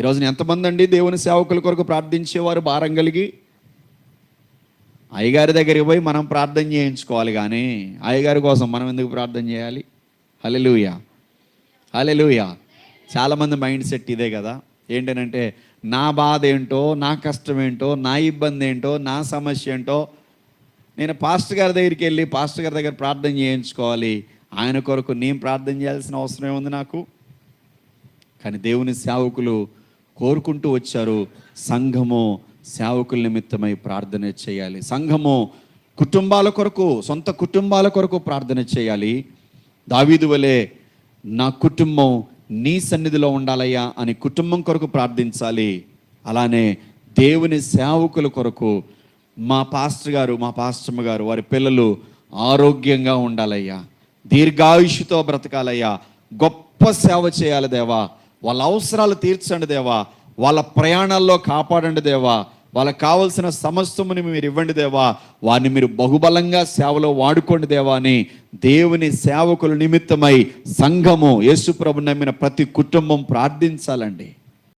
ఈరోజున ఎంతమంది అండి దేవుని సేవకుల కొరకు ప్రార్థించేవారు భారం కలిగి? అయ్యగారి దగ్గరికి పోయి మనం ప్రార్థన చేయించుకోవాలి కానీ అయ్యగారి కోసం మనం ఎందుకు ప్రార్థన చేయాలి? హలెలుయా హలెలుయా చాలామంది మైండ్ సెట్ ఇదే కదా. ఏంటనంటే నా బాధ ఏంటో నా కష్టం ఏంటో నా ఇబ్బంది ఏంటో నా సమస్య ఏంటో నేను పాస్టర్ గారి దగ్గరికి వెళ్ళి పాస్టర్ గారి దగ్గర ప్రార్థన చేయించుకోవాలి. ఆయన కొరకు నేను ప్రార్థన చేయాల్సిన అవసరం ఏముంది నాకు? కానీ దేవుని సేవకులు కోరుకుంటూ వచ్చారు సంఘము సేవకుల నిమిత్తమై ప్రార్థన చేయాలి. సంఘము కుటుంబాల కొరకు సొంత కుటుంబాల కొరకు ప్రార్థన చేయాలి. దావీదు వలె నా కుటుంబం నీ సన్నిధిలో ఉండాలయ్యా అని కుటుంబం కొరకు ప్రార్థించాలి. అలానే దేవుని సేవకుల కొరకు మా పాస్టర్ గారు మా పాస్టమ్మ గారు వారి పిల్లలు ఆరోగ్యంగా ఉండాలయ్యా. దీర్ఘాయుషుతో బ్రతకాలయ్యా. గొప్ప సేవ చేయాలి దేవా. వాళ్ళ అవసరాలు తీర్చండి దేవా. వాళ్ళ ప్రయాణాల్లో కాపాడండి దేవా. వాళ్ళకి కావలసిన సమస్తముని మీరు ఇవ్వండి దేవా. వారిని మీరు బహుబలంగా సేవలో వాడుకోండి దేవా అని దేవుని సేవకుల నిమిత్తమై సంఘము యేసుప్రభు నమ్మిన ప్రతి కుటుంబం ప్రార్థించాలండి.